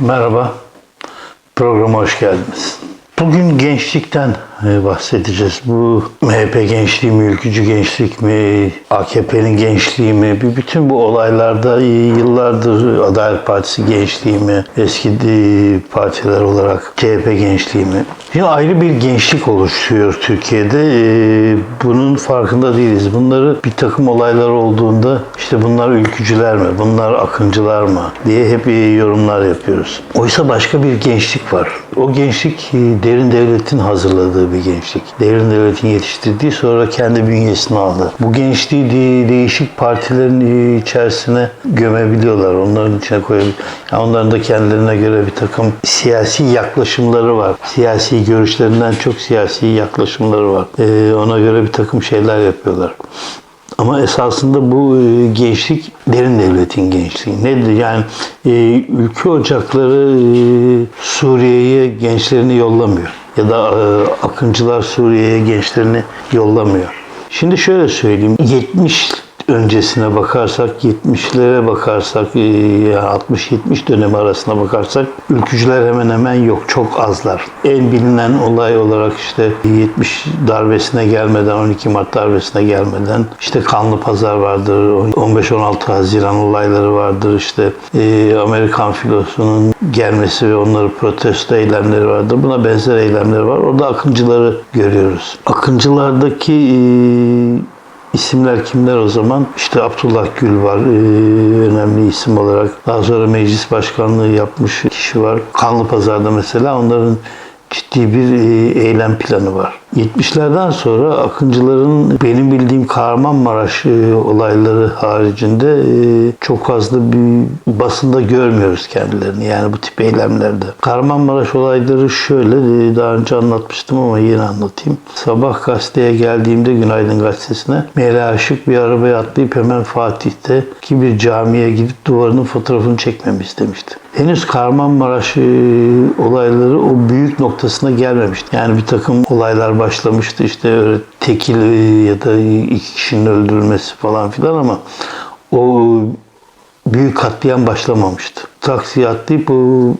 Merhaba, programa hoş geldiniz. Bugün gençlikten e, bahsedeceğiz. Bu MHP gençliği mi, ülkücü gençlik mi, AKP'nin gençliği mi? Bütün bu olaylarda yıllardır Adalet Partisi gençliği mi, eski partiler olarak CHP gençliği mi? Şimdi ayrı bir gençlik oluşuyor Türkiye'de. E, Bunun farkında değiliz. Bunları bir takım olaylar olduğunda işte bunlar ülkücüler mi, bunlar akıncılar mı diye hep e, yorumlar yapıyoruz. Oysa başka bir gençlik var. O gençlik e, derin devletin hazırladığı bir gençlik. Derin devletin yetiştirdiği sonra kendi bünyesine aldı. Bu gençliği de- değişik partilerin e, içerisine gömebiliyorlar. Onların içine koyabiliyorlar. Yani onların da kendilerine göre bir takım siyasi yaklaşımları var. Siyasi görüşlerinden çok siyasi yaklaşımları var. E, ona göre bir takım şeyler yapıyorlar. Ama esasında bu e, gençlik derin devletin gençliği. Nedir? Yani e, ülke ocakları e, Suriye'ye gençlerini yollamıyor. Ya da e, akıncılar Suriye'ye gençlerini yollamıyor. Şimdi şöyle söyleyeyim. 70 öncesine bakarsak, 70'lere bakarsak, e, yani 60-70 dönemi arasına bakarsak ülkücüler hemen hemen yok. Çok azlar. En bilinen olay olarak işte 70 darbesine gelmeden, 12 Mart darbesine gelmeden işte Kanlı Pazar vardır, 15-16 Haziran olayları vardır, işte e, Amerikan filosunun gelmesi ve onları protesto eylemleri vardır. Buna benzer eylemler var. Orada akıncıları görüyoruz. Akıncılardaki e, İsimler kimler o zaman? İşte Abdullah Gül var, ee, önemli isim olarak. Daha sonra meclis başkanlığı yapmış kişi var. Kanlı Pazar'da mesela onların ciddi bir e, eylem planı var. 70'lerden sonra akıncıların benim bildiğim Kahramanmaraş e, olayları haricinde e, çok fazla bir basında görmüyoruz kendilerini yani bu tip eylemlerde. Kahramanmaraş olayları şöyle e, daha önce anlatmıştım ama yine anlatayım. Sabah gazeteye geldiğimde Günaydın gazetesine Mela Aşık bir arabaya atlayıp hemen Fatih'te ki bir camiye gidip duvarının fotoğrafını çekmemi istemişti. Henüz Kahramanmaraş e, olayları o büyük noktasına gelmemişti. Yani bir takım olaylar başlamıştı işte öyle tekil ya da iki kişinin öldürülmesi falan filan ama o büyük katliam başlamamıştı. Taksiye atlayıp o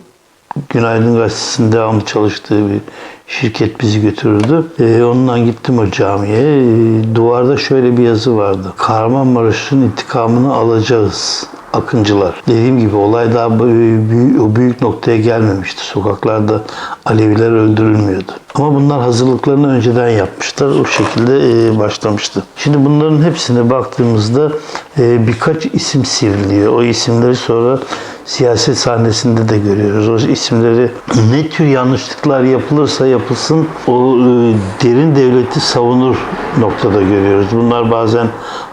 Günaydın Gazetesi'nin devamlı çalıştığı bir şirket bizi götürürdü. Ee, ondan gittim o camiye. Ee, duvarda şöyle bir yazı vardı. Kahramanmaraş'ın intikamını alacağız. Akıncılar. Dediğim gibi olay daha büyük, o büyük noktaya gelmemişti. Sokaklarda Aleviler öldürülmüyordu. Ama bunlar hazırlıklarını önceden yapmışlar. O şekilde e, başlamıştı. Şimdi bunların hepsine baktığımızda e, birkaç isim sivriliyor. O isimleri sonra siyaset sahnesinde de görüyoruz. O isimleri ne tür yanlışlıklar yapılırsa yapılsın o e, derin devleti savunur noktada görüyoruz. Bunlar bazen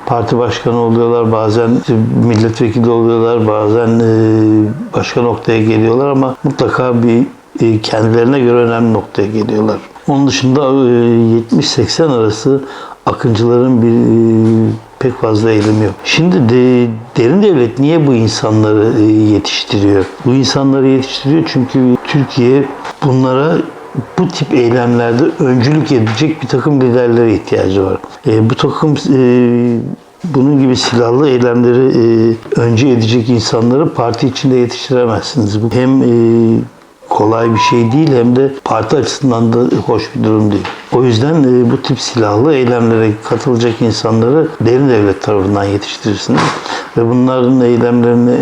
parti başkanı oluyorlar, bazen milletvekili oluyorlar, bazen e, başka noktaya geliyorlar ama mutlaka bir e, kendilerine göre önemli noktaya geliyorlar. Onun dışında e, 70-80 arası akıncıların bir pek fazla eylemi yok. Şimdi de, derin devlet niye bu insanları e, yetiştiriyor? Bu insanları yetiştiriyor çünkü Türkiye bunlara bu tip eylemlerde öncülük edecek bir takım liderlere ihtiyacı var. E, bu takım e, bunun gibi silahlı eylemleri e, önce edecek insanları parti içinde yetiştiremezsiniz. Bu hem e, kolay bir şey değil hem de parti açısından da hoş bir durum değil. O yüzden e, bu tip silahlı eylemlere katılacak insanları derin devlet tarafından yetiştirirsiniz. Ve bunların eylemlerine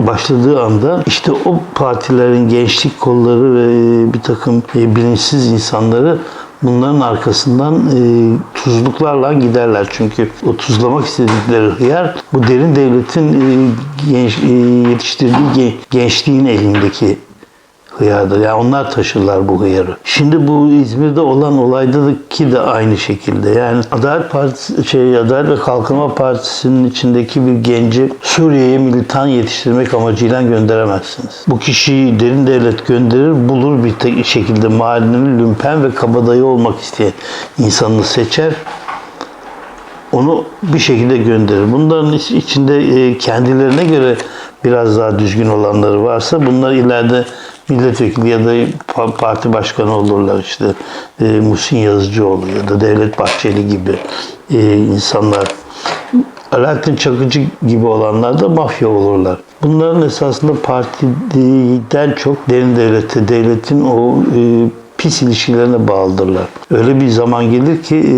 başladığı anda işte o partilerin gençlik kolları ve e, bir takım e, bilinçsiz insanları bunların arkasından tuzluklarla giderler. Çünkü o tuzlamak istedikleri hıyar bu derin devletin genç, yetiştirdiği gen- gençliğin elindeki hıyardır. Yani onlar taşırlar bu hıyarı. Şimdi bu İzmir'de olan olaydaki de aynı şekilde. Yani Adalet Partisi, şey, Adalet ve Kalkınma Partisi'nin içindeki bir genci Suriye'ye militan yetiştirmek amacıyla gönderemezsiniz. Bu kişiyi derin devlet gönderir, bulur bir şekilde mahallenin lümpen ve kabadayı olmak isteyen insanını seçer onu bir şekilde gönderir. Bunların iç- içinde e, kendilerine göre biraz daha düzgün olanları varsa bunlar ileride milletvekili ya da pa- parti başkanı olurlar işte e, Muhsin Yazıcıoğlu ya da Devlet Bahçeli gibi e, insanlar. Alaaddin Çakıcı gibi olanlar da mafya olurlar. Bunların esasında partiden çok derin devlete, devletin o e, pis ilişkilerine bağlıdırlar. Öyle bir zaman gelir ki e,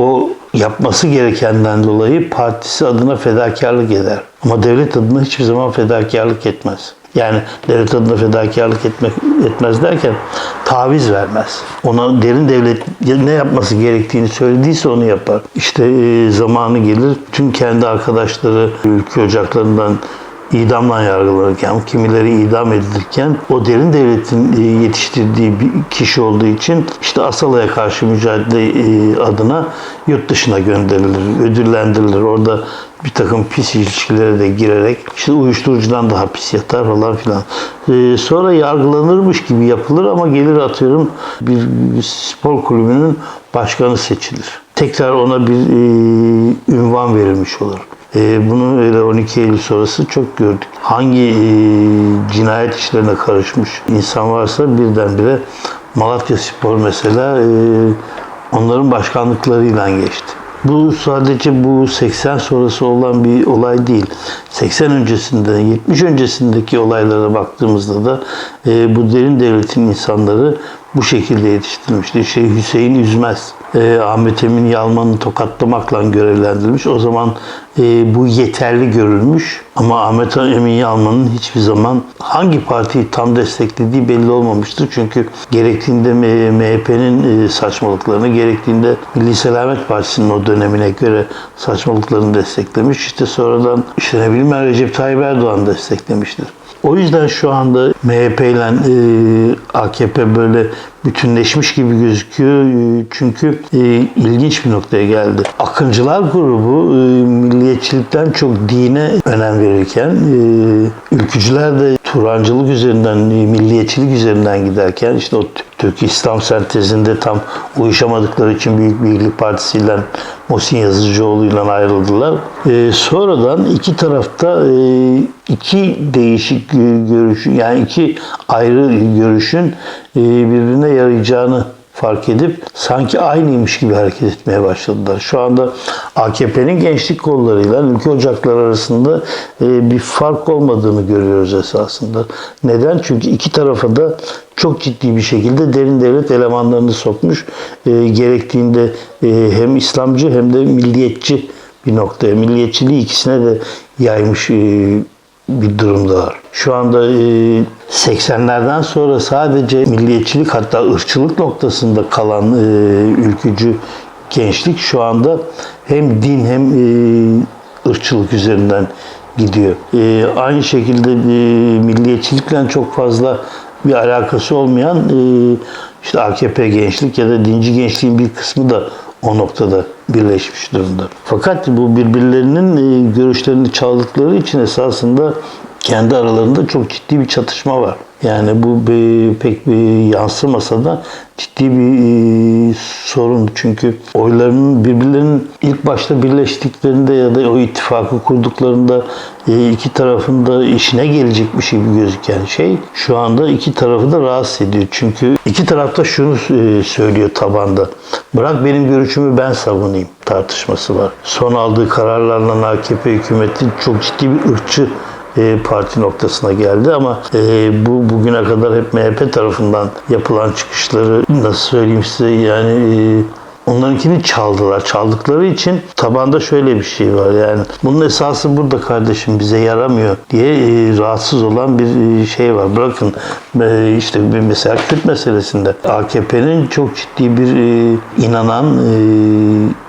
o yapması gerekenden dolayı partisi adına fedakarlık eder. Ama devlet adına hiçbir zaman fedakarlık etmez. Yani devlet adına fedakarlık etmek etmez derken taviz vermez. Ona derin devlet ne yapması gerektiğini söylediyse onu yapar. İşte e, zamanı gelir tüm kendi arkadaşları ülke ocaklarından idamla yargılanırken, kimileri idam edilirken o derin devletin e, yetiştirdiği bir kişi olduğu için işte Asala'ya karşı mücadele e, adına yurt dışına gönderilir, ödüllendirilir. Orada bir takım pis ilişkilere de girerek işte uyuşturucudan daha pis yatar falan filan. E, sonra yargılanırmış gibi yapılır ama gelir atıyorum bir, bir spor kulübünün başkanı seçilir. Tekrar ona bir e, ünvan verilmiş olur. E, bunu öyle 12 Eylül sonrası çok gördük. Hangi e, cinayet işlerine karışmış insan varsa birdenbire Malatya Spor mesela e, onların başkanlıklarıyla geçti. Bu sadece bu 80 sonrası olan bir olay değil. 80 öncesinde, 70 öncesindeki olaylara baktığımızda da e, bu derin devletin insanları bu şekilde yetiştirilmişti. Şey Hüseyin Üzmez, e, Ahmet Emin Yalman'ı tokatlamakla görevlendirilmiş. O zaman e, bu yeterli görülmüş. Ama Ahmet Emin Yalman'ın hiçbir zaman hangi partiyi tam desteklediği belli olmamıştır. Çünkü gerektiğinde MHP'nin e, saçmalıklarını, gerektiğinde Milli Selamet Partisi'nin o dönemine göre saçmalıklarını desteklemiş. İşte sonradan işte ne bileyim Recep Tayyip Erdoğan desteklemiştir. O yüzden şu anda MHP ile e, AKP böyle bütünleşmiş gibi gözüküyor. E, çünkü e, ilginç bir noktaya geldi. Akıncılar grubu e, milliyetçilikten çok dine önem verirken e, ülkücüler de Turancılık üzerinden, e, milliyetçilik üzerinden giderken işte o Türk İslam sentezinde tam uyuşamadıkları için Büyük Birlik Partisi ile Muhsin Yazıcıoğlu ile ayrıldılar. E, sonradan iki tarafta e, iki değişik görüşün yani iki ayrı görüşün e, birbirine yarayacağını fark edip sanki aynıymış gibi hareket etmeye başladılar. Şu anda AKP'nin gençlik kollarıyla ülke ocakları arasında e, bir fark olmadığını görüyoruz esasında. Neden? Çünkü iki tarafa da çok ciddi bir şekilde derin devlet elemanlarını sokmuş. E, gerektiğinde hem İslamcı hem de milliyetçi bir noktaya, milliyetçiliği ikisine de yaymış bir durumda var. Şu anda 80'lerden sonra sadece milliyetçilik hatta ırkçılık noktasında kalan ülkücü gençlik şu anda hem din hem ırkçılık üzerinden gidiyor. Aynı şekilde milliyetçilikle çok fazla bir alakası olmayan işte AKP gençlik ya da dinci gençliğin bir kısmı da o noktada birleşmiş durumda. Fakat bu birbirlerinin e, görüşlerini çaldıkları için esasında kendi aralarında çok ciddi bir çatışma var. Yani bu pek bir yansımasa da ciddi bir e, sorun. Çünkü oylarının birbirlerinin ilk başta birleştiklerinde ya da o ittifakı kurduklarında e, iki tarafında işine gelecekmiş gibi gözüken şey şu anda iki tarafı da rahatsız ediyor. Çünkü iki tarafta şunu e, söylüyor tabanda. Bırak benim görüşümü ben savunayım tartışması var. Son aldığı kararlarla AKP hükümeti çok ciddi bir ırkçı e, parti noktasına geldi ama e, bu bugüne kadar hep MHP tarafından yapılan çıkışları nasıl söyleyeyim size yani e, Onlarınkini çaldılar. Çaldıkları için tabanda şöyle bir şey var yani. Bunun esası burada kardeşim bize yaramıyor diye e, rahatsız olan bir e, şey var. Bırakın e, işte mesela Kürt meselesinde AKP'nin çok ciddi bir e, inanan e,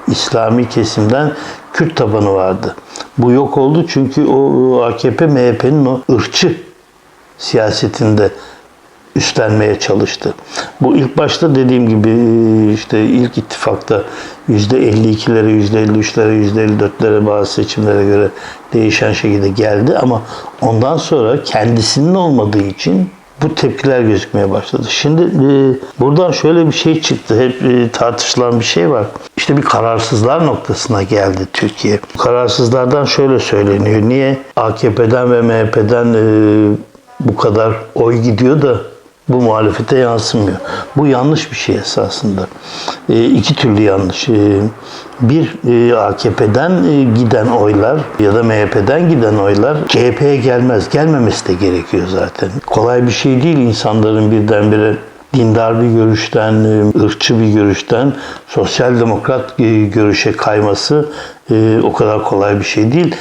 İslami kesimden Kürt tabanı vardı. Bu yok oldu çünkü o AKP MHP'nin o ırkçı siyasetinde üstlenmeye çalıştı. Bu ilk başta dediğim gibi işte ilk ittifakta %52'lere, %53'lere, %54'lere bazı seçimlere göre değişen şekilde geldi ama ondan sonra kendisinin olmadığı için bu tepkiler gözükmeye başladı. Şimdi e, buradan şöyle bir şey çıktı. Hep e, tartışılan bir şey var. İşte bir kararsızlar noktasına geldi Türkiye. Kararsızlardan şöyle söyleniyor. Niye AKP'den ve MHP'den e, bu kadar oy gidiyor da Bu muhalefete yansımıyor. Bu yanlış bir şey esasında. E, iki türlü yanlış. E, bir e, AKP'den e, giden oylar ya da MHP'den giden oylar CHP'ye gelmez. Gelmemesi de gerekiyor zaten. Kolay bir şey değil insanların birdenbire dindar bir görüşten, e, ırkçı bir görüşten sosyal demokrat e, görüşe kayması e, o kadar kolay bir şey değil.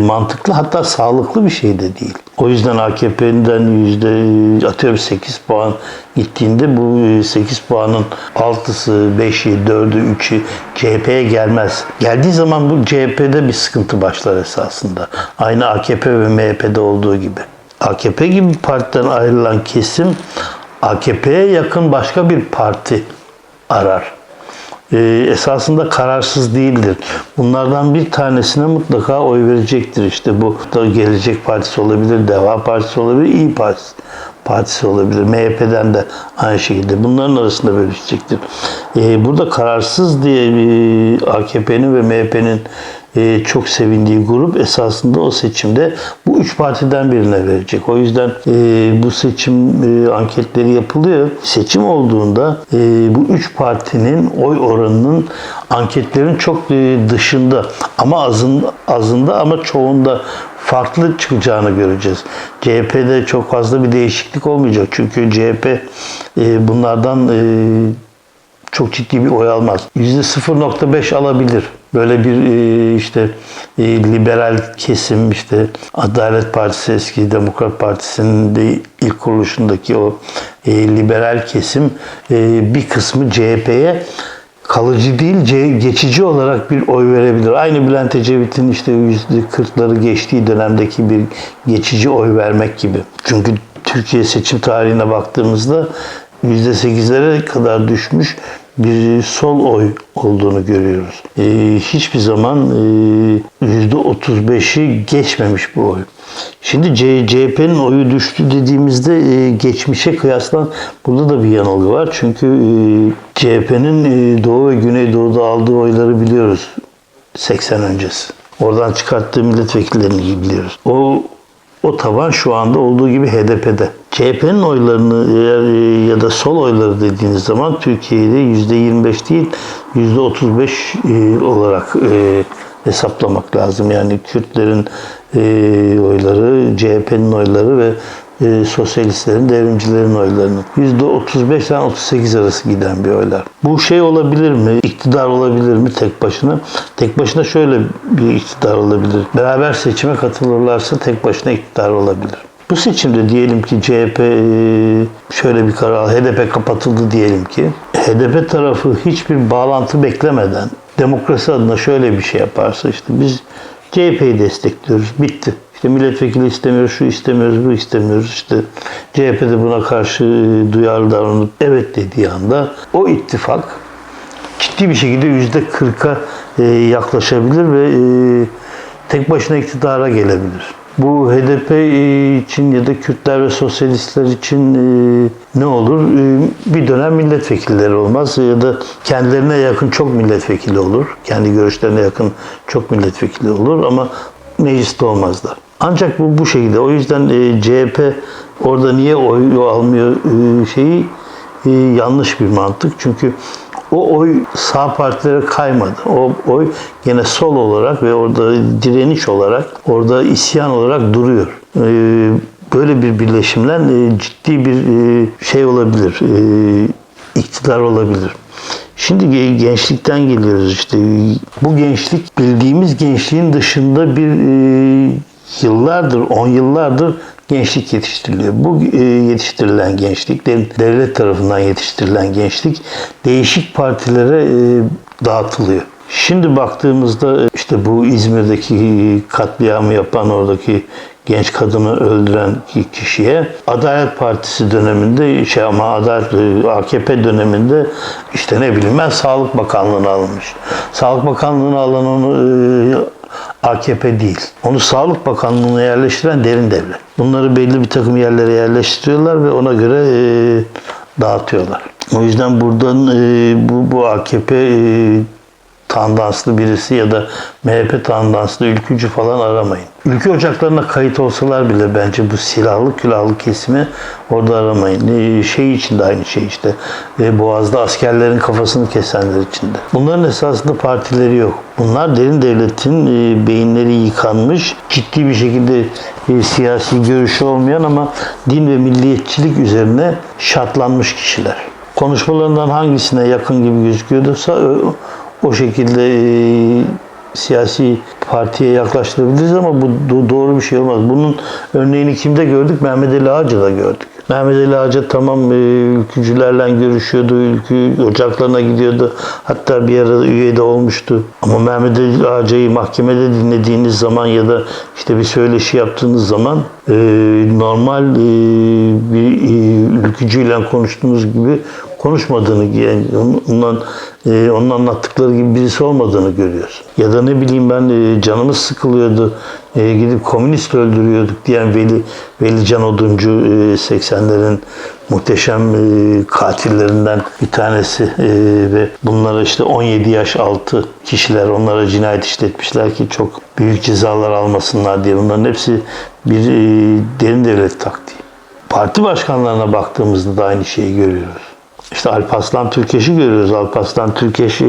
Mantıklı hatta sağlıklı bir şey de değil. O yüzden AKP'den yüzde atıyorum 8 puan gittiğinde bu e, 8 puanın 6'sı, 5'i, 4'ü, 3'ü CHP'ye gelmez. Geldiği zaman bu CHP'de bir sıkıntı başlar esasında. Aynı AKP ve MHP'de olduğu gibi. AKP gibi partiden ayrılan kesim AKP'ye yakın başka bir parti arar. Ee, esasında kararsız değildir. Bunlardan bir tanesine mutlaka oy verecektir. İşte bu da Gelecek Partisi olabilir, Deva Partisi olabilir, İyi Partisi, Partisi olabilir. MHP'den de aynı şekilde. Bunların arasında bölüşecektir. Ee, burada kararsız diye e, AKP'nin ve MHP'nin e, çok sevindiği grup esasında o seçimde bu üç partiden birine verecek. O yüzden e, bu seçim e, anketleri yapılıyor. Seçim olduğunda bu üç partinin oy oranının anketlerin çok dışında ama azın, azında ama çoğunda farklı çıkacağını göreceğiz. CHP'de çok fazla bir değişiklik olmayacak. Çünkü CHP bunlardan çok ciddi bir oy almaz. %0.5 alabilir. Böyle bir e, işte e, liberal kesim işte Adalet Partisi eski Demokrat Partisi'nin de ilk kuruluşundaki o e, liberal kesim bir kısmı CHP'ye kalıcı değil geçici olarak bir oy verebilir. Aynı Bülent Ecevit'in işte %40'ları geçtiği dönemdeki bir geçici oy vermek gibi. Çünkü Türkiye seçim tarihine baktığımızda %8'lere kadar düşmüş bir sol oy olduğunu görüyoruz. Ee, hiçbir zaman e, %35'i geçmemiş bu oy. Şimdi CHP'nin oyu düştü dediğimizde e, geçmişe kıyasla burada da bir yanılgı var. Çünkü e, CHP'nin e, Doğu ve Güneydoğu'da aldığı oyları biliyoruz 80 öncesi. Oradan çıkarttığı milletvekillerini biliyoruz. O o taban şu anda olduğu gibi HDP'de. CHP'nin oylarını e, ya da sol oyları dediğiniz zaman Türkiye'de %25 değil %35 e, olarak e, hesaplamak lazım. Yani Kürtlerin oyları, CHP'nin oyları ve sosyalistlerin, devrimcilerin oylarının %35 ile 38 arası giden bir oylar. Bu şey olabilir mi? İktidar olabilir mi tek başına? Tek başına şöyle bir iktidar olabilir. Beraber seçime katılırlarsa tek başına iktidar olabilir. Bu seçimde diyelim ki CHP e, şöyle bir karar, HDP kapatıldı diyelim ki. HDP tarafı hiçbir bağlantı beklemeden demokrasi adına şöyle bir şey yaparsa işte biz CHP'yi destekliyoruz. Bitti. İşte milletvekili istemiyoruz, şu istemiyoruz, bu istemiyoruz. İşte CHP de buna karşı e, duyarlı davranıp evet dediği anda o ittifak ciddi bir şekilde yüzde kırka e, yaklaşabilir ve tek başına iktidara gelebilir. Bu HDP için ya da Kürtler ve sosyalistler için e, ne olur? E, Bir dönem milletvekilleri olmaz ya da kendilerine yakın çok milletvekili olur. Kendi görüşlerine yakın çok milletvekili olur ama mecliste olmazlar. Ancak bu bu şekilde. O yüzden e, CHP orada niye oy almıyor e, şeyi e, yanlış bir mantık. Çünkü o oy sağ partilere kaymadı. O oy gene sol olarak ve orada direniş olarak, orada isyan olarak duruyor. E, böyle bir birleşimle e, ciddi bir e, şey olabilir, e, iktidar olabilir. Şimdi ge- gençlikten geliyoruz işte. Bu gençlik bildiğimiz gençliğin dışında bir yıllardır, on yıllardır gençlik yetiştiriliyor. Bu e, yetiştirilen gençlik, dev- devlet tarafından yetiştirilen gençlik değişik partilere e, dağıtılıyor. Şimdi baktığımızda e, işte bu İzmir'deki katliamı yapan oradaki genç kadını öldüren ki- kişiye Adalet Partisi döneminde şey ama Adalet AKP döneminde işte ne bileyim ben Sağlık Bakanlığı'na alınmış. Sağlık Bakanlığı'na e, AKP değil. Onu Sağlık Bakanlığı'na yerleştiren derin devlet. Bunları belli bir takım yerlere yerleştiriyorlar ve ona göre e, dağıtıyorlar. O yüzden buradan e, bu, bu AKP e, tandanslı birisi ya da MHP tandanslı ülkücü falan aramayın. Ülke ocaklarına kayıt olsalar bile bence bu silahlı külahlı kesimi orada aramayın. Ee, Şey için de aynı şey işte. Ee, Boğaz'da askerlerin kafasını kesenler için de. Bunların esasında partileri yok. Bunlar derin devletin e, beyinleri yıkanmış, ciddi bir şekilde e, siyasi görüşü olmayan ama din ve milliyetçilik üzerine şartlanmış kişiler. Konuşmalarından hangisine yakın gibi gözüküyorsa o, şekilde e, siyasi partiye yaklaştırabiliriz ama bu do- doğru bir şey olmaz. Bunun örneğini kimde gördük? Mehmet Ali Ağacı'da gördük. Mehmet Ali Ağacı tamam e, ülkücülerle görüşüyordu, ülkü ocaklarına gidiyordu. Hatta bir ara üye de olmuştu. Ama Mehmet Ali Ağacı'yı mahkemede dinlediğiniz zaman ya da işte bir söyleşi yaptığınız zaman e, normal bir ülkücüyle konuştuğunuz gibi konuşmadığını, yani ondan, e, onun anlattıkları gibi birisi olmadığını görüyorsun. Ya da ne bileyim ben e, canımız sıkılıyordu, e, gidip komünist öldürüyorduk diyen Veli, Veli Can Oduncu e, 80'lerin muhteşem e, katillerinden bir tanesi ve bunlara işte 17 yaş altı kişiler onlara cinayet işletmişler ki çok büyük cezalar almasınlar diye bunların hepsi bir derin devlet taktiği. Parti başkanlarına baktığımızda da aynı şeyi görüyoruz. İşte Alparslan Türkeş'i görüyoruz. Alparslan Türkeş e,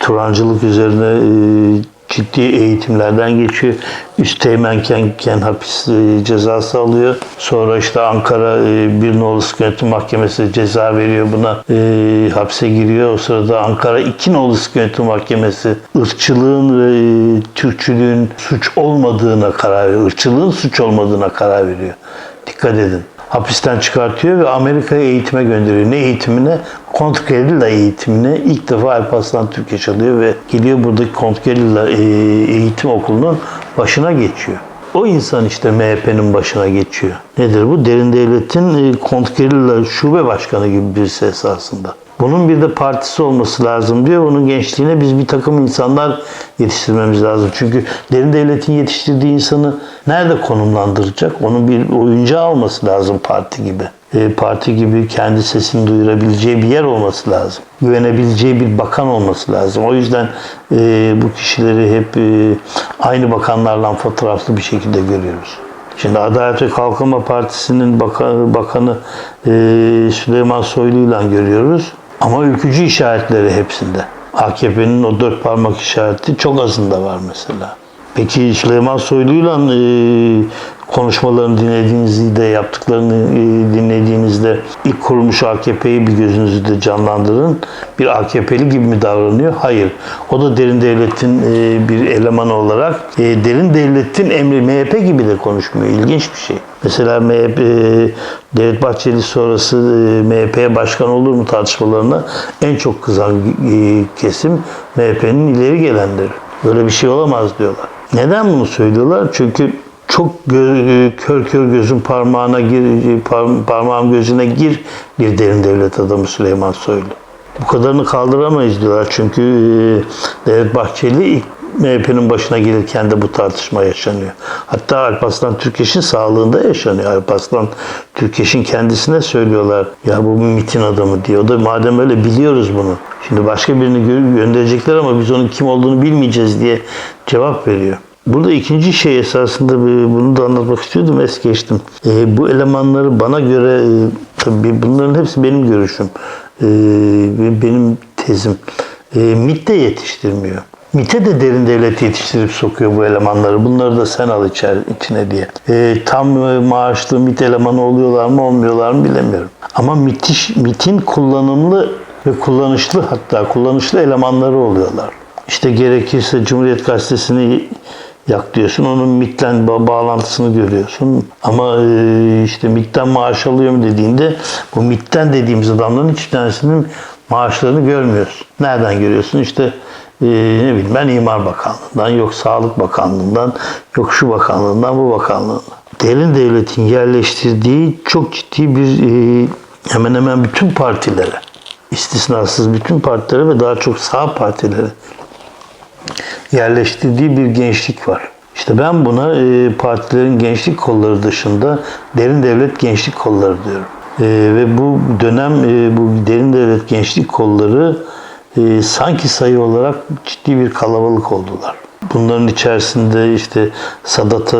Turancılık üzerine e, ciddi eğitimlerden geçiyor. Üst teğmenken hapis e, cezası alıyor. Sonra işte Ankara e, Bir Nolu Yönetim Mahkemesi ceza veriyor buna. E, hapse giriyor. O sırada Ankara İki Nolu Yönetim Mahkemesi ırkçılığın ve e, Türkçülüğün suç olmadığına karar veriyor. Irkçılığın suç olmadığına karar veriyor. Dikkat edin hapisten çıkartıyor ve Amerika'ya eğitime gönderiyor. Ne eğitimine? Kontgerilla eğitimine ilk defa Alparslan Türkeş alıyor ve gidiyor buradaki Kontgerilla e, eğitim okulunun başına geçiyor. O insan işte MHP'nin başına geçiyor. Nedir bu? Derin devletin e, Kontgerilla şube başkanı gibi birisi esasında. Bunun bir de partisi olması lazım diyor. Onun gençliğine biz bir takım insanlar yetiştirmemiz lazım. Çünkü derin devletin yetiştirdiği insanı nerede konumlandıracak? Onun bir oyuncağı olması lazım parti gibi. E, parti gibi kendi sesini duyurabileceği bir yer olması lazım. Güvenebileceği bir bakan olması lazım. O yüzden e, bu kişileri hep e, aynı bakanlarla fotoğraflı bir şekilde görüyoruz. Şimdi Adalet ve Kalkınma Partisi'nin bakanı, bakanı e, Süleyman Soylu'yla görüyoruz. Ama ülkücü işaretleri hepsinde. AKP'nin o dört parmak işareti çok azında var mesela. Peki Süleyman Soylu'yla e, konuşmalarını dinlediğinizde, yaptıklarını e, dinlediğinizde ilk kurulmuş AKP'yi bir gözünüzde canlandırın. Bir AKP'li gibi mi davranıyor? Hayır. O da derin devletin e, bir elemanı olarak e, derin devletin emri MHP gibi de konuşmuyor. İlginç bir şey. Mesela MHP, e, Devlet Bahçeli sonrası e, MHP'ye başkan olur mu tartışmalarına en çok kızan e, kesim MHP'nin ileri gelenleri. Böyle bir şey olamaz diyorlar. Neden bunu söylüyorlar? Çünkü çok gö- kör kör gözün parmağına gir, par- parmağım gözüne gir bir derin devlet adamı Süleyman Soylu. Bu kadarını kaldıramayız diyorlar çünkü Devlet Bahçeli MHP'nin başına gelirken de bu tartışma yaşanıyor. Hatta Alparslan Türkeş'in sağlığında yaşanıyor. Alparslan Türkeş'in kendisine söylüyorlar ya bu MIT'in adamı diye. O da madem öyle biliyoruz bunu. Şimdi başka birini gö- gönderecekler ama biz onun kim olduğunu bilmeyeceğiz diye cevap veriyor. Burada ikinci şey esasında bunu da anlatmak istiyordum es geçtim. E, bu elemanları bana göre e, tabii bunların hepsi benim görüşüm. E, benim tezim. E, MIT de yetiştirmiyor. MIT'e de derin devlet yetiştirip sokuyor bu elemanları. Bunları da sen al içer, içine diye. E, tam e, maaşlı MIT elemanı oluyorlar mı olmuyorlar mı bilemiyorum. Ama MIT, MIT'in kullanımlı ve kullanışlı hatta kullanışlı elemanları oluyorlar. İşte gerekirse Cumhuriyet Gazetesi'ni yak diyorsun. Onun MIT'le ba- bağlantısını görüyorsun. Ama e, işte MIT'ten maaş alıyor mu dediğinde bu MIT'ten dediğimiz adamların hiç tanesinin maaşlarını görmüyorsun. Nereden görüyorsun? İşte e, ne bileyim ben İmar Bakanlığı'ndan, yok Sağlık Bakanlığı'ndan, yok şu bakanlığından, bu bakanlığından. Derin devletin yerleştirdiği çok ciddi bir e, hemen hemen bütün partilere, istisnasız bütün partilere ve daha çok sağ partilere yerleştirdiği bir gençlik var. İşte ben buna e, partilerin gençlik kolları dışında derin devlet gençlik kolları diyorum. E, ve bu dönem e, bu derin devlet gençlik kolları e, sanki sayı olarak ciddi bir kalabalık oldular. Bunların içerisinde işte Sadat'ı,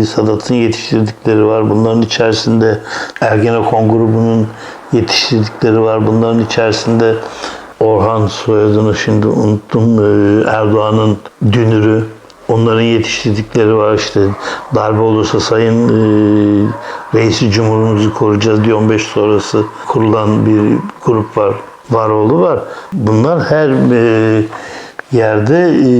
e, Sadat'ın yetiştirdikleri var. Bunların içerisinde Ergenekon grubunun yetiştirdikleri var. Bunların içerisinde Orhan soyadını şimdi unuttum. e, Erdoğan'ın dünürü. Onların yetiştirdikleri var işte darbe olursa sayın e, reisi cumhurumuzu koruyacağız diye 15 sonrası kurulan bir grup var. Varoğlu var. Bunlar her e, yerde e,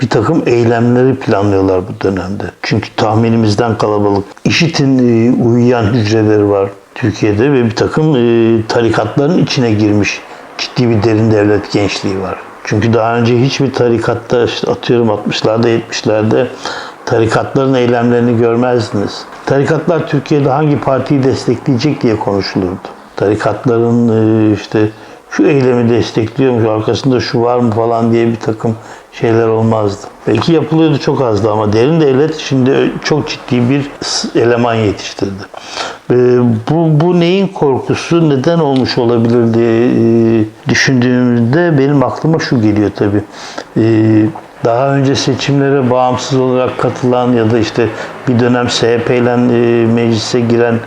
bir takım eylemleri planlıyorlar bu dönemde. Çünkü tahminimizden kalabalık. IŞİD'in e, uyuyan hücreleri var Türkiye'de ve bir takım e, tarikatların içine girmiş ciddi bir derin devlet gençliği var. Çünkü daha önce hiçbir tarikatta işte atıyorum 60'larda 70'lerde tarikatların eylemlerini görmezdiniz. Tarikatlar Türkiye'de hangi partiyi destekleyecek diye konuşulurdu. Tarikatların e, işte şu eylemi destekliyormuş, arkasında şu var mı falan diye bir takım şeyler olmazdı. Belki yapılıyordu çok azdı ama derin devlet şimdi çok ciddi bir eleman yetiştirdi. E, bu, bu neyin korkusu, neden olmuş olabilir diye e, düşündüğümüzde benim aklıma şu geliyor tabii. Daha önce seçimlere bağımsız olarak katılan ya da işte bir dönem CHP ile e, meclise giren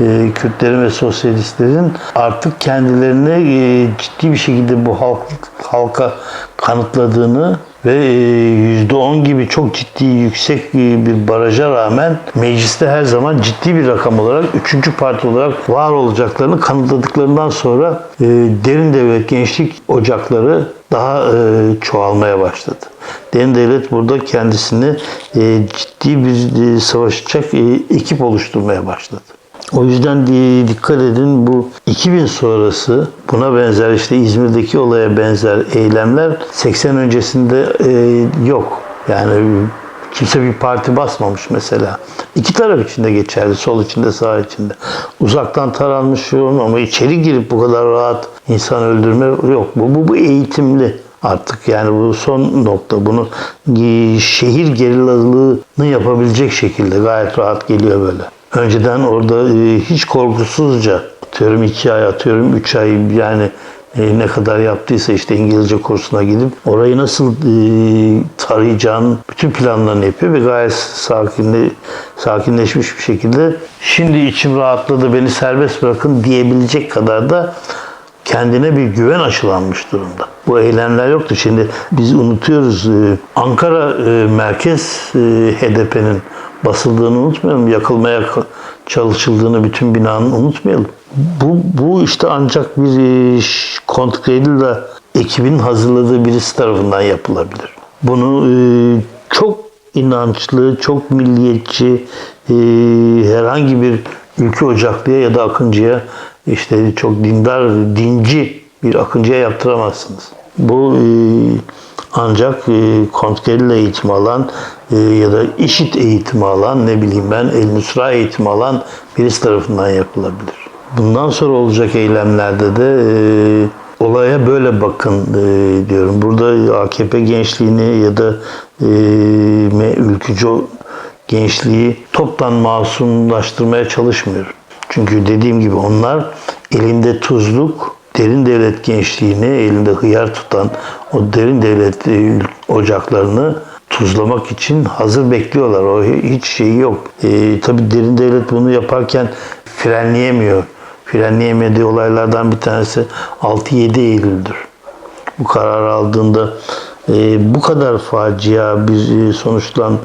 e, Kürtlerin ve sosyalistlerin artık kendilerini e, ciddi bir şekilde bu halk, halka kanıtladığını ve e, %10 gibi çok ciddi yüksek e, bir baraja rağmen mecliste her zaman ciddi bir rakam olarak üçüncü parti olarak var olacaklarını kanıtladıklarından sonra e, derin devlet gençlik ocakları daha e, çoğalmaya başladı. Derin devlet burada kendisini e, ciddi bir e, savaşacak e, ekip oluşturmaya başladı. O yüzden di- dikkat edin bu 2000 sonrası buna benzer işte İzmir'deki olaya benzer eylemler 80 öncesinde e, yok. Yani kimse bir parti basmamış mesela. İki taraf içinde geçerli. Sol içinde sağ içinde. Uzaktan taranmış şu ama içeri girip bu kadar rahat insan öldürme yok. Bu, bu, bu eğitimli artık yani bu son nokta. Bunu şehir gerillalığını yapabilecek şekilde gayet rahat geliyor böyle. Önceden orada e, hiç korkusuzca atıyorum iki ay atıyorum üç ay yani e, ne kadar yaptıysa işte İngilizce kursuna gidip orayı nasıl e, tarayacağını bütün planlarını yapıyor ve gayet sakinle, sakinleşmiş bir şekilde şimdi içim rahatladı beni serbest bırakın diyebilecek kadar da kendine bir güven aşılanmış durumda. Bu eylemler yoktu. Şimdi biz unutuyoruz. e, Ankara e, merkez e, HDP'nin basıldığını unutmayalım. Yakılmaya çalışıldığını bütün binanın unutmayalım. Bu, bu işte ancak bir e, ş- kontrgerilla ekibinin hazırladığı birisi tarafından yapılabilir. Bunu e, çok inançlı, çok milliyetçi, herhangi bir ülke ocaklıya ya da akıncıya işte çok dindar, dinci bir akıncıya yaptıramazsınız. Bu e, ancak e, kontrgerilla eğitimi alan e, ya da işit eğitimi alan ne bileyim ben El Nusra eğitimi alan birisi tarafından yapılabilir. Bundan sonra olacak eylemlerde de e, olaya böyle bakın e, diyorum. Burada AKP gençliğini ya da e, ülkücü gençliği toptan masumlaştırmaya çalışmıyorum. Çünkü dediğim gibi onlar elinde tuzluk, derin devlet gençliğini elinde hıyar tutan o derin devlet e, ocaklarını tuzlamak için hazır bekliyorlar. O hiç şeyi yok. E, tabii derin devlet bunu yaparken frenleyemiyor. Frenleyemediği olaylardan bir tanesi 6-7 Eylül'dür. Bu karar aldığında e, bu kadar facia bir e, sonuçlan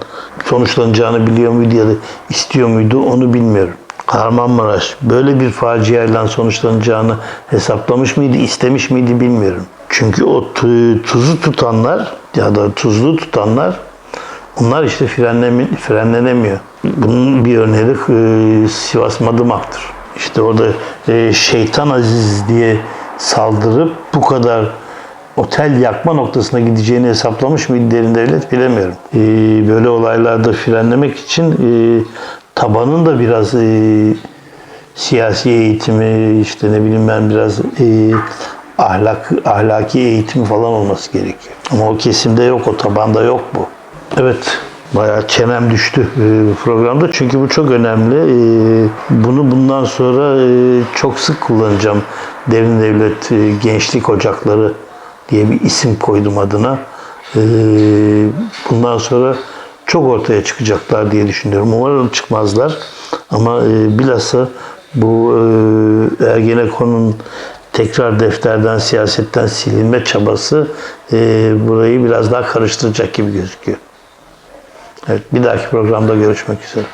sonuçlanacağını biliyor muydu ya da istiyor muydu onu bilmiyorum. Kahramanmaraş böyle bir faciayla sonuçlanacağını hesaplamış mıydı, istemiş miydi bilmiyorum. Çünkü o tu- tuzu tutanlar ya da tuzlu tutanlar onlar işte frenlenemiyor. Bunun bir örneği e, Sivas Madımak'tır. İşte orada e, şeytan aziz diye saldırıp bu kadar otel yakma noktasına gideceğini hesaplamış mıydı derin devlet bilemiyorum. E, böyle olaylarda frenlemek için e, tabanın da biraz e, siyasi eğitimi işte ne bileyim ben biraz e, ahlak ahlaki eğitimi falan olması gerekiyor. Ama o kesimde yok, o tabanda yok bu. Evet, Bayağı çenem düştü e, programda çünkü bu çok önemli. E, Bunu bundan sonra e, çok sık kullanacağım. Derin Devlet Gençlik Ocakları diye bir isim koydum adına. Bundan sonra çok ortaya çıkacaklar diye düşünüyorum. Umarım çıkmazlar. Ama e, bilhassa bu e, Ergenekon'un tekrar defterden, siyasetten silinme çabası e, burayı biraz daha karıştıracak gibi gözüküyor. Evet, bir dahaki programda görüşmek üzere.